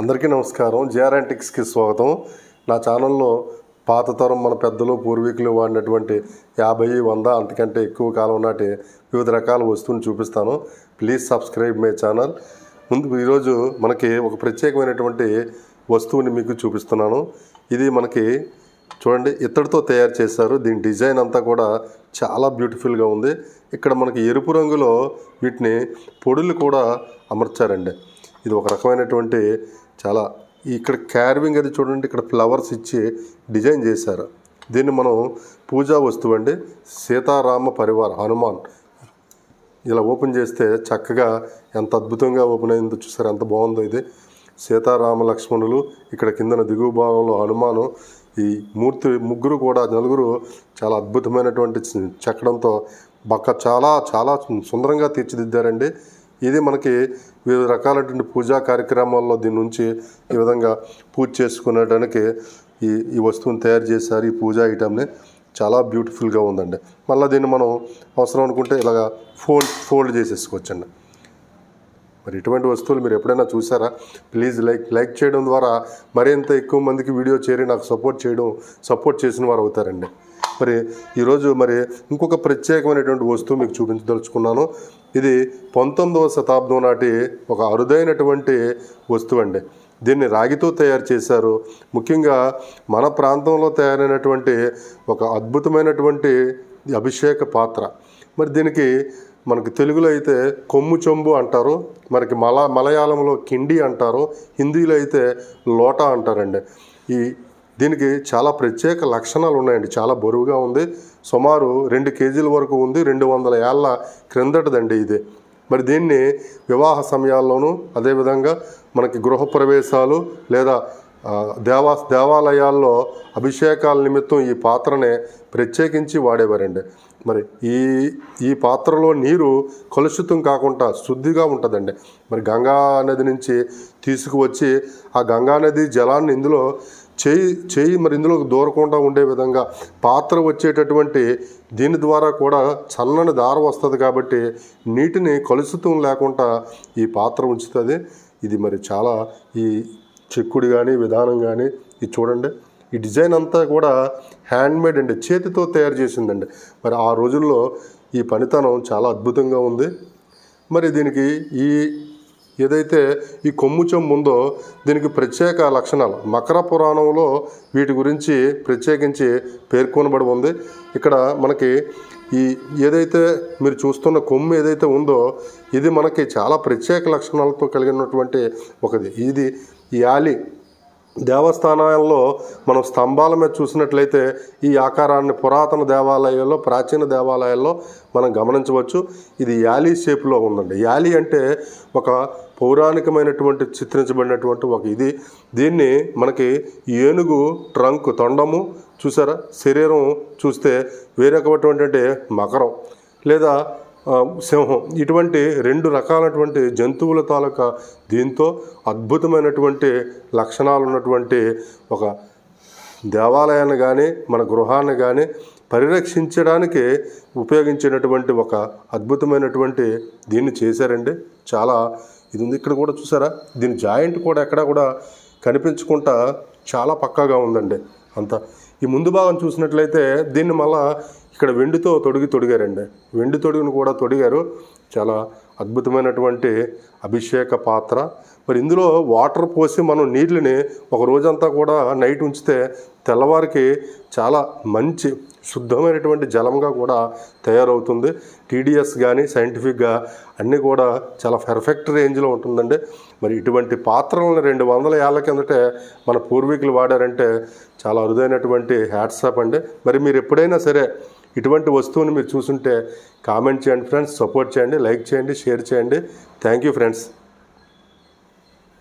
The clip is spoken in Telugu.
అందరికీ నమస్కారం. జిఆర్ఎంటిక్స్కి స్వాగతం. నా ఛానల్లో పాత తరం మన పెద్దలు పూర్వీకులు వాడినటువంటి యాభై వంద అంతకంటే ఎక్కువ కాలం నాటి వివిధ రకాల వస్తువుని చూపిస్తాను. Please subscribe my channel. ముందు ఈరోజు మనకి ఒక ప్రత్యేకమైనటువంటి వస్తువుని మీకు చూపిస్తున్నాను. ఇది మనకి చూడండి ఇత్తడితో తయారు చేశారు. దీని డిజైన్ అంతా కూడా చాలా బ్యూటిఫుల్గా ఉంది. ఇక్కడ మనకి ఎరుపు రంగులో వీటిని పొడులు కూడా అమర్చారండి. ఇది ఒక రకమైనటువంటి చాలా ఇక్కడ క్యార్వింగ్ అది చూడండి ఇక్కడ ఫ్లవర్స్ ఇచ్చి డిజైన్ చేశారు. దీన్ని మనం పూజా వస్తువు అండి సీతారామ పరివార్ హనుమాన్. ఇలా ఓపెన్ చేస్తే చక్కగా ఎంత అద్భుతంగా ఓపెన్ అయిందో చూసారు ఎంత బాగుందో ఇది. సీతారామ లక్ష్మణులు ఇక్కడ కిందన దిగువ భాగంలో హనుమాను. ఈ మూర్తి ముగ్గురు కూడా నలుగురు చాలా అద్భుతమైనటువంటి చెక్కడంతో బక్క చాలా చాలా సుందరంగా తీర్చిదిద్దారండి. ఇది మనకి వివిధ రకాలైనటువంటి పూజా కార్యక్రమాల్లో దీని నుంచి ఈ విధంగా పూజ చేసుకునేటానికి ఈ ఈ వస్తువుని తయారు చేశారు. ఈ పూజా ఐటమ్ని చాలా బ్యూటిఫుల్గా ఉందండి. మళ్ళీ దీన్ని మనం అవసరం అనుకుంటే ఇలాగా ఫోల్డ్ ఫోల్డ్ చేసేసుకోవచ్చండి. మరి ఇటువంటి వస్తువులు మీరు ఎప్పుడైనా చూసారా? ప్లీజ్ లైక్ లైక్ చేయడం ద్వారా మరింత ఎక్కువ మందికి వీడియో చేరి నాకు సపోర్ట్ చేయడం సపోర్ట్ చేసిన వారు అవుతారండి. మరి ఈరోజు మరి ఇంకొక ప్రత్యేకమైనటువంటి వస్తువు మీకు చూపించదలుచుకున్నాను. ఇది పంతొమ్మిదవ శతాబ్దం నాటి ఒక అరుదైనటువంటి వస్తువు అండి దీన్ని రాగితో తయారు చేశారు. ముఖ్యంగా మన ప్రాంతంలో తయారైనటువంటి ఒక అద్భుతమైనటువంటి అభిషేక పాత్ర. మరి దీనికి మనకి తెలుగులో అయితే కొమ్ము చెంబు అంటారు. మనకి మల మలయాళంలో కిండి అంటారు. హిందీలో అయితే లోటా అంటారండి. ఈ దీనికి చాలా ప్రత్యేక లక్షణాలు ఉన్నాయండి. చాలా బరువుగా ఉంది. సుమారు రెండు కేజీల వరకు ఉంది. రెండు వందల ఏళ్ళ క్రిందటదండి ఇది. మరి దీన్ని వివాహ సమయాల్లోనూ అదేవిధంగా మనకి గృహప్రవేశాలు లేదా దేవా దేవాలయాల్లో అభిషేకాల నిమిత్తం ఈ పాత్రనే ప్రత్యేకించి వాడేవారండి. మరి ఈ ఈ పాత్రలో నీరు కలుషితం కాకుండా శుద్ధిగా ఉంటుందండి. మరి గంగా నది నుంచి తీసుకువచ్చి ఆ గంగా నది జలాన్ని ఇందులో చేయి చేయి మరి ఇందులోకి దూరకుండా ఉండే విధంగా పాత్ర వచ్చేటటువంటి దీని ద్వారా కూడా చల్లని దార వస్తుంది కాబట్టి నీటిని కలుషితం లేకుండా ఈ పాత్ర ఉంచుతుంది. ఇది మరి చాలా ఈ చెక్కుడు కానీ విధానం కానీ ఇది చూడండి. ఈ డిజైన్ అంతా కూడా హ్యాండ్మేడ్ అండి చేతితో తయారు చేసిందండి. మరి ఆ రోజుల్లో ఈ పనితనం చాలా అద్భుతంగా ఉంది. మరి దీనికి ఈ ఏదైతే ఈ కొమ్ము చెమ్ము ఉందో దీనికి ప్రత్యేక లక్షణాలు. మకర పురాణంలో వీటి గురించి ప్రత్యేకించి పేర్కొనబడి ఉంది. ఇక్కడ మనకి ఈ ఏదైతే మీరు చూస్తున్న కొమ్ము ఏదైతే ఉందో ఇది మనకి చాలా ప్రత్యేక లక్షణాలతో కలిగినటువంటి ఒకది ఇది యాలి. దేవస్థానాల్లో మనం స్తంభాల మీద చూసినట్లయితే ఈ ఆకారాన్ని పురాతన దేవాలయాల్లో ప్రాచీన దేవాలయాల్లో మనం గమనించవచ్చు. ఇది యాలీ షేప్లో ఉందండి. యాలీ అంటే ఒక పౌరాణికమైనటువంటి చిత్రించబడినటువంటి ఒక ఇది. దీన్ని మనకి ఏనుగు ట్రంక్ తొండము చూసారా? శరీరం చూస్తే వేరొకటువంటి మకరం లేదా సింహం. ఇటువంటి రెండు రకాలైనటువంటి జంతువుల తాలూకా దీంతో అద్భుతమైనటువంటి లక్షణాలు ఉన్నటువంటి ఒక దేవాలయాన్ని కానీ మన గృహాన్ని కానీ పరిరక్షించడానికి ఉపయోగించినటువంటి ఒక అద్భుతమైనటువంటి దీన్ని చేశారండి. చాలా ఇది ఉంది ఇక్కడ కూడా చూసారా? దీని జాయింట్ కూడా ఎక్కడా కూడా కనిపించకుండా చాలా పక్కాగా ఉందండి అంత. ఈ ముందు భాగం చూసినట్లయితే దీన్ని మళ్ళా ఇక్కడ వెండితో తొడిగి తొడిగారండి. వెండి తొడుగును కూడా తొడిగారు. చాలా అద్భుతమైనటువంటి అభిషేక పాత్ర. మరి ఇందులో వాటర్ పోసి మనం నీళ్ళని ఒక రోజంతా కూడా నైట్ ఉంచితే తెల్లవారికి చాలా మంచి శుద్ధమైనటువంటి జలంగా కూడా తయారవుతుంది. టీడీఎస్ కానీ సైంటిఫిక్గా అన్నీ కూడా చాలా పర్ఫెక్ట్ రేంజ్లో ఉంటుందండి. మరి ఇటువంటి పాత్రలను రెండు వందల ఏళ్ళ కిందటే మన పూర్వీకులు వాడారంటే చాలా అరుదైనటువంటి హ్యాట్సాప్ అండి. మరి మీరు ఎప్పుడైనా సరే ఇటువంటి వస్తువుని మీరు చూసుంటే కామెంట్ చేయండి ఫ్రెండ్స్ సపోర్ట్ చేయండి లైక్ చేయండి షేర్ చేయండి. Thank you friends.